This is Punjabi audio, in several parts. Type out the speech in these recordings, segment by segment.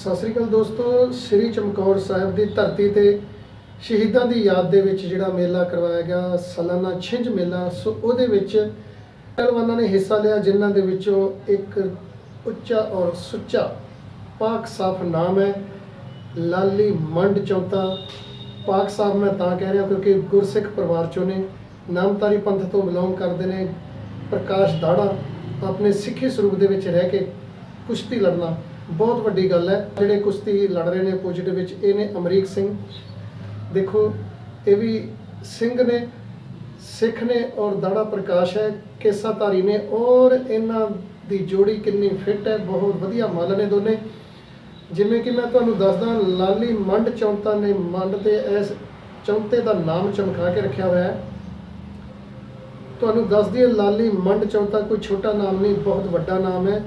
ਸਤਿ ਸ੍ਰੀ ਅਕਾਲ ਦੋਸਤੋ, ਸ੍ਰੀ ਚਮਕੌਰ ਸਾਹਿਬ ਦੀ ਧਰਤੀ ਤੇ ਸ਼ਹੀਦਾਂ ਦੀ ਯਾਦ ਦੇ ਵਿੱਚ ਜਿਹੜਾ ਮੇਲਾ ਕਰਵਾਇਆ ਗਿਆ, ਸਾਲਾਨਾ ਛਿੰਝ ਮੇਲਾ, ਸੋ ਉਹਦੇ ਵਿੱਚ ਪਹਿਲਵਾਨਾਂ ਨੇ ਹਿੱਸਾ ਲਿਆ, ਜਿਨ੍ਹਾਂ ਦੇ ਵਿੱਚੋਂ ਇੱਕ ਉੱਚਾ ਔਰ ਸੁੱਚਾ ਪਾਕ ਸਾਫ਼ ਨਾਮ ਹੈ, ਲਾਲੀ ਮੰਡ ਚੌਂਤਾ। ਪਾਕ ਸਾਹਿਬ ਮੈਂ ਤਾਂ ਕਹਿ ਰਿਹਾ ਕਿਉਂਕਿ ਗੁਰਸਿੱਖ ਪਰਿਵਾਰ ਚੋਂ ਨੇ ਨਾਮਤਾਰੀ ਪੰਥ ਤੋਂ ਬਿਲੋਂਗ ਕਰਦੇ ਨੇ, ਪ੍ਰਕਾਸ਼ ਦਾੜਾ ਆਪਣੇ ਸਿੱਖੀ ਸਰੂਪ ਦੇ ਵਿੱਚ ਰਹਿ ਕੇ ਕੁਸ਼ਤੀ ਲੜਨਾ ਬਹੁਤ ਵੱਡੀ ਗੱਲ ਹੈ। ਜਿਹੜੇ ਕੁਸ਼ਤੀ ਲੜ ਰਹੇ ਨੇ ਪੁਜਟ ਵਿੱਚ, ਇਹ ਨੇ ਅਮਰੀਕ ਸਿੰਘ। ਦੇਖੋ, ਇਹ ਵੀ ਸਿੰਘ ਨੇ, ਸਿੱਖ ਨੇ ਔਰ ਦਾੜਾ ਪ੍ਰਕਾਸ਼ ਹੈ, ਕੇਸਾਧਾਰੀ ਨੇ ਔਰ ਇਹਨਾਂ ਦੀ ਜੋੜੀ ਕਿੰਨੀ ਫਿੱਟ ਹੈ, ਬਹੁਤ ਵਧੀਆ ਮੱਲ ਨੇ ਦੋਨੇ। ਜਿਵੇਂ ਕਿ ਮੈਂ ਤੁਹਾਨੂੰ ਦੱਸਦਾ, ਲਾਲੀ ਮੰਡ ਚੌਂਤਾ ਨੇ ਮੰਡ ਤੇ ਇਸ ਚੌਂਤੇ ਦਾ ਨਾਮ ਚਮਕਾ ਕੇ ਰੱਖਿਆ ਹੋਇਆ ਹੈ। ਤੁਹਾਨੂੰ ਦੱਸ ਦਈਏ, ਲਾਲੀ ਮੰਡ ਚੌਂਤਾ ਕੋਈ ਛੋਟਾ ਨਾਮ ਨਹੀਂ, ਬਹੁਤ ਵੱਡਾ ਨਾਮ ਹੈ।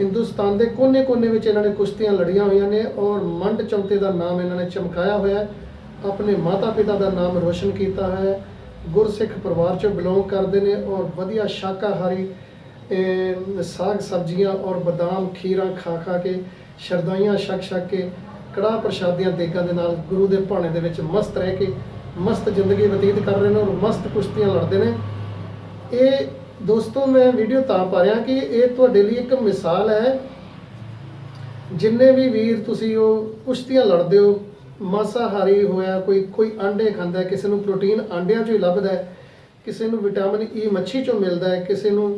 ਹਿੰਦੁਸਤਾਨ ਦੇ ਕੋਨੇ-ਕੋਨੇ ਵਿੱਚ ਇਹਨਾਂ ਨੇ ਕੁਸ਼ਤੀਆਂ ਲੜੀਆਂ ਹੋਈਆਂ ਨੇ ਔਰ ਮੰਡ ਚੌਂਤੇ ਦਾ ਨਾਮ ਇਹਨਾਂ ਨੇ ਚਮਕਾਇਆ ਹੋਇਆ ਹੈ। ਆਪਣੇ ਮਾਤਾ-ਪਿਤਾ ਦਾ ਨਾਮ ਰੋਸ਼ਨ ਕੀਤਾ ਹੋਇਆ ਹੈ। ਗੁਰਸਿੱਖ ਪਰਿਵਾਰ ਚੋਂ ਬਿਲੋਂਗ ਕਰਦੇ ਨੇ ਔਰ ਵਧੀਆ ਸ਼ਾਕਾਹਾਰੀ ਸਾਗ ਸਬਜ਼ੀਆਂ ਔਰ ਬਦਾਮ, ਖੀਰਾਂ ਖਾ ਖਾ ਕੇ ਸ਼ਰਦਾਈਆਂ ਛਕ ਛਕ ਕੇ, ਕੜਾਹ ਪ੍ਰਸ਼ਾਦੀਆਂ ਦੇਗਾਂ ਦੇ ਨਾਲ ਗੁਰੂ ਦੇ ਭਾਣੇ ਦੇ ਵਿੱਚ ਮਸਤ ਰਹਿ ਕੇ, ਮਸਤ ਜ਼ਿੰਦਗੀ ਬਤੀਤ ਕਰ ਰਹੇ ਨੇ ਔਰ ਮਸਤ ਕੁਸ਼ਤੀਆਂ ਲੜਦੇ ਨੇ। ਇਹ ਦੋਸਤੋ, ਮੈਂ ਵੀਡੀਓ ਤਾਂ ਪਾ ਰਿਹਾ ਕਿ ਇਹ ਤੁਹਾਡੇ ਲਈ ਇੱਕ ਮਿਸਾਲ ਹੈ। ਜਿੰਨੇ ਵੀ ਵੀਰ ਤੁਸੀਂ ਉਹ ਕੁਸ਼ਤੀਆਂ ਲੜਦੇ ਹੋ, ਮਾਸਾਹਾਰੀ ਹੋਇਆ, ਕੋਈ ਕੋਈ ਅੰਡੇ ਖਾਂਦਾ, ਕਿਸੇ ਨੂੰ ਪ੍ਰੋਟੀਨ ਅੰਡਿਆਂ ਚੋਂ ਹੀ ਲੱਭਦਾ ਹੈ, ਕਿਸੇ ਨੂੰ ਵਿਟਾਮਿਨ ਈ e ਮੱਛੀ ਚੋਂ ਮਿਲਦਾ ਹੈ, ਕਿਸੇ ਨੂੰ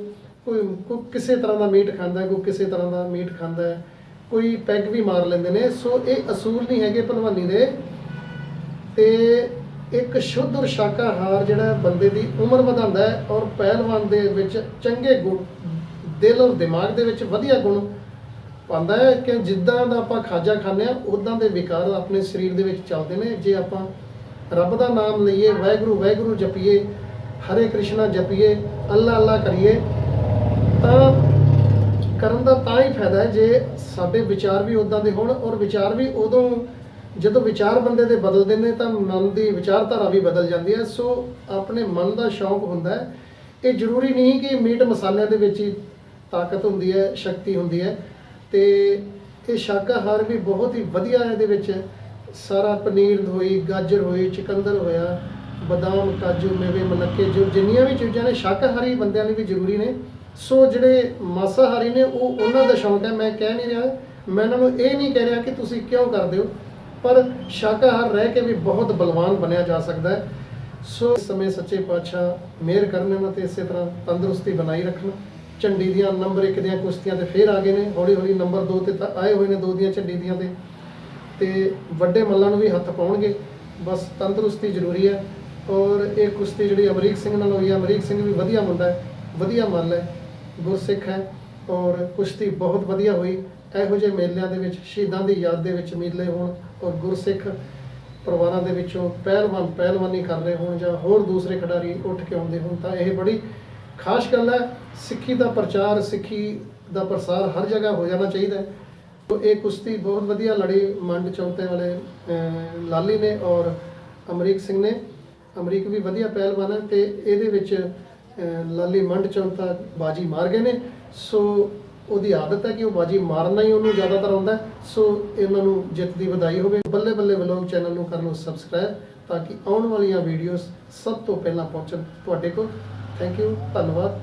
ਕੋਈ ਕੋਈ ਕਿਸੇ ਤਰ੍ਹਾਂ ਦਾ ਮੀਟ ਖਾਂਦਾ, ਕੋਈ ਕਿਸੇ ਤਰ੍ਹਾਂ ਦਾ ਮੀਟ ਖਾਂਦਾ ਹੈ, ਕੋਈ ਪੈਗ ਵੀ ਮਾਰ ਲੈਂਦੇ ਨੇ। ਸੋ ਇਹ ਅਸੂਲ ਨਹੀਂ ਹੈਗੇ ਭਲਵਾਨੀ ਦੇ। ਤੇ ਇੱਕ ਸ਼ੁੱਧ ਔਰ ਸ਼ਾਕਾਹਾਰ ਜਿਹੜਾ ਬੰਦੇ ਦੀ ਉਮਰ ਵਧਾਉਂਦਾ ਹੈ ਔਰ ਪਹਿਲਵਾਨ ਦੇ ਵਿੱਚ ਚੰਗੇ ਗੁਣ, ਦਿਲ ਔਰ ਦਿਮਾਗ ਦੇ ਵਿੱਚ ਵਧੀਆ ਗੁਣ ਪਾਉਂਦਾ ਹੈ ਕਿ ਜਿੱਦਾਂ ਦਾ ਆਪਾਂ ਖਾਜਾ ਖਾਂਦੇ ਆ ਉਦਾਂ ਦੇ ਵਿਕਾਰ ਆਪਣੇ ਸਰੀਰ ਦੇ ਵਿੱਚ ਚੱਲਦੇ ਨੇ। ਜੇ ਆਪਾਂ ਰੱਬ ਦਾ ਨਾਮ ਲਈਏ, ਵਾਹਿਗੁਰੂ ਵਾਹਿਗੁਰੂ ਜਪੀਏ, ਹਰੇ ਕ੍ਰਿਸ਼ਨਾ ਜਪੀਏ, ਅੱਲਾ ਅੱਲਾ ਕਰੀਏ, ਤਾਂ ਕਰਨ ਦਾ ਤਾਂ ਹੀ ਫਾਇਦਾ ਹੈ। ਜੇ ਸਾਡੇ ਵਿਚਾਰ ਵੀ ਉਦਾਂ ਦੇ ਹੋਣ ਔਰ ਵਿਚਾਰ ਵੀ ਉਦੋਂ ਜਦੋਂ ਵਿਚਾਰ ਬੰਦੇ ਦੇ ਬਦਲਦੇ ਨੇ ਤਾਂ ਮਨ ਦੀ ਵਿਚਾਰਧਾਰਾ ਵੀ ਬਦਲ ਜਾਂਦੀ ਹੈ। ਸੋ ਆਪਣੇ ਮਨ ਦਾ ਸ਼ੌਂਕ ਹੁੰਦਾ ਹੈ। ਇਹ ਜ਼ਰੂਰੀ ਨਹੀਂ ਕਿ ਮੀਟ ਮਸਾਲਿਆਂ ਦੇ ਵਿੱਚ ਹੀ ਤਾਕਤ ਹੁੰਦੀ ਹੈ, ਸ਼ਕਤੀ ਹੁੰਦੀ ਹੈ। ਤੇ ਇਹ ਸ਼ਾਕਾਹਾਰ ਵੀ ਬਹੁਤ ਹੀ ਵਧੀਆ ਹੈ ਇਹਦੇ ਵਿੱਚ। ਸਾਰਾ ਪਨੀਰ ਹੋਈ ਗਾਜਰ ਹੋਈ, ਚਿਕੰਦਰ ਹੋਇਆ, ਬਦਾਮ, ਕਾਜੂ, ਮੇਵੇ, ਮਨੱਕੇ, ਜੋ ਜਿੰਨੀਆਂ ਵੀ ਚੀਜ਼ਾਂ ਨੇ, ਸ਼ਾਕਾਹਾਰੀ ਬੰਦਿਆਂ ਲਈ ਵੀ ਜ਼ਰੂਰੀ ਨੇ। ਸੋ ਜਿਹੜੇ ਮਾਸਾਹਾਰੀ ਨੇ, ਉਹ ਉਹਨਾਂ ਦਾ ਸ਼ੌਂਕ ਹੈ। ਮੈਂ ਕਹਿ ਨਹੀਂ ਰਿਹਾ। ਮੈਂ ਇਹਨਾਂ ਨੂੰ ਇਹ ਨਹੀਂ ਕਹਿ ਰਿਹਾ ਕਿ ਤੁਸੀਂ ਕਿਉਂ ਕਰਦੇ ਹੋ। ਪਰ ਸ਼ਾਕਾਹਾਰ ਰਹਿ ਕੇ ਵੀ ਬਹੁਤ ਬਲਵਾਨ ਬਣਿਆ ਜਾ ਸਕਦਾ ਹੈ। ਸੋ ਇਸ ਸਮੇਂ ਸੱਚੇ ਪਾਤਸ਼ਾਹ ਮਿਹਰ ਕਰਨ ਇਹਨਾਂ ਤੇ ਇਸੇ ਤਰ੍ਹਾਂ ਤੰਦਰੁਸਤੀ ਬਣਾਈ ਰੱਖਣ। ਝੰਡੀ ਦੀਆਂ ਨੰਬਰ 1 ਦੀਆਂ ਕੁਸ਼ਤੀਆਂ ਤੇ ਫੇਰ ਆ ਗਏ ਨੇ। ਹੌਲੀ ਹੌਲੀ ਨੰਬਰ 2 ਤੇ ਤਾਂ ਆਏ ਹੋਏ ਨੇ ਦੋ ਦੀਆਂ ਝੰਡੀ ਦੀਆਂ ਤੇ। ਤੇ ਵੱਡੇ ਮੱਲਾਂ ਨੂੰ ਵੀ ਹੱਥ ਪਾਉਣਗੇ। ਬਸ ਤੰਦਰੁਸਤੀ ਜ਼ਰੂਰੀ ਹੈ। ਔਰ ਇਹ ਕੁਸ਼ਤੀ ਜਿਹੜੀ ਅਮਰੀਕ ਸਿੰਘ ਨਾਲ ਹੋਈ ਹੈ, ਅਮਰੀਕ ਸਿੰਘ ਵੀ ਵਧੀਆ ਮੁੰਡਾ ਹੈ, ਵਧੀਆ ਮੱਲ ਹੈ, ਗੁਰਸਿੱਖ ਹੈ। ਔਰ ਕੁਸ਼ਤੀ ਬਹੁਤ ਵਧੀਆ ਹੋਈ। ਇਹੋ ਜਿਹੇ ਮੇਲਿਆਂ ਦੇ ਵਿੱਚ, ਸ਼ਹੀਦਾਂ ਦੀ ਯਾਦ ਦੇ ਵਿੱਚ ਮੇਲੇ ਹੋਣ ਔਰ ਗੁਰਸਿੱਖ ਪਰਿਵਾਰਾਂ ਦੇ ਵਿੱਚੋਂ ਪਹਿਲਵਾਨ, ਪਹਿਲਵਾਨੀ ਕਰ ਰਹੇ ਹੋਣ ਜਾਂ ਹੋਰ ਦੂਸਰੇ ਖਿਡਾਰੀ ਉੱਠ ਕੇ ਆਉਂਦੇ ਹੋਣ, ਤਾਂ ਇਹ ਬੜੀ ਖਾਸ ਗੱਲ ਹੈ। ਸਿੱਖੀ ਦਾ ਪ੍ਰਚਾਰ, ਸਿੱਖੀ ਦਾ ਪ੍ਰਸਾਰ ਹਰ ਜਗ੍ਹਾ ਹੋ ਜਾਣਾ ਚਾਹੀਦਾ ਹੈ। ਤੋ ਇਹ ਕੁਸ਼ਤੀ ਬਹੁਤ ਵਧੀਆ ਲੜੀ ਮੰਡ ਚੌਂਤੇ ਵਾਲੇ ਲਾਲੀ ਨੇ ਔਰ ਅਮਰੀਕ ਸਿੰਘ ਨੇ। ਅਮਰੀਕ ਵੀ ਵਧੀਆ ਪਹਿਲਵਾਨ ਹੈ ਤੇ ਇਹਦੇ ਵਿੱਚ ਲਾਲੀ ਮੰਡ ਚੌਂਤਾ ਬਾਜੀ ਮਾਰ ਗਏ ਨੇ। ਸੋ ਉਹਦੀ ਆਦਤ ਹੈ ਕਿ ਉਹ ਬਾਜੀ ਮਾਰਨਾ ਹੀ ਉਹਨੂੰ ਜ਼ਿਆਦਾਤਰ ਆਉਂਦਾ ਸੋ ਇਹਨਾਂ ਨੂੰ ਜਿੱਤ ਦੀ ਵਧਾਈ ਹੋਵੇ। ਬੱਲੇ ਬੱਲੇ ਵਲੌਗ ਚੈਨਲ ਨੂੰ ਕਰ ਲਓ ਸਬਸਕ੍ਰਾਈਬ ਤਾਂ ਕਿ ਆਉਣ ਵਾਲੀਆਂ ਵੀਡੀਓਜ਼ ਸਭ ਤੋਂ ਪਹਿਲਾਂ ਪਹੁੰਚਣ ਤੁਹਾਡੇ ਕੋਲ। ਥੈਂਕ ਯੂ ਧੰਨਵਾਦ।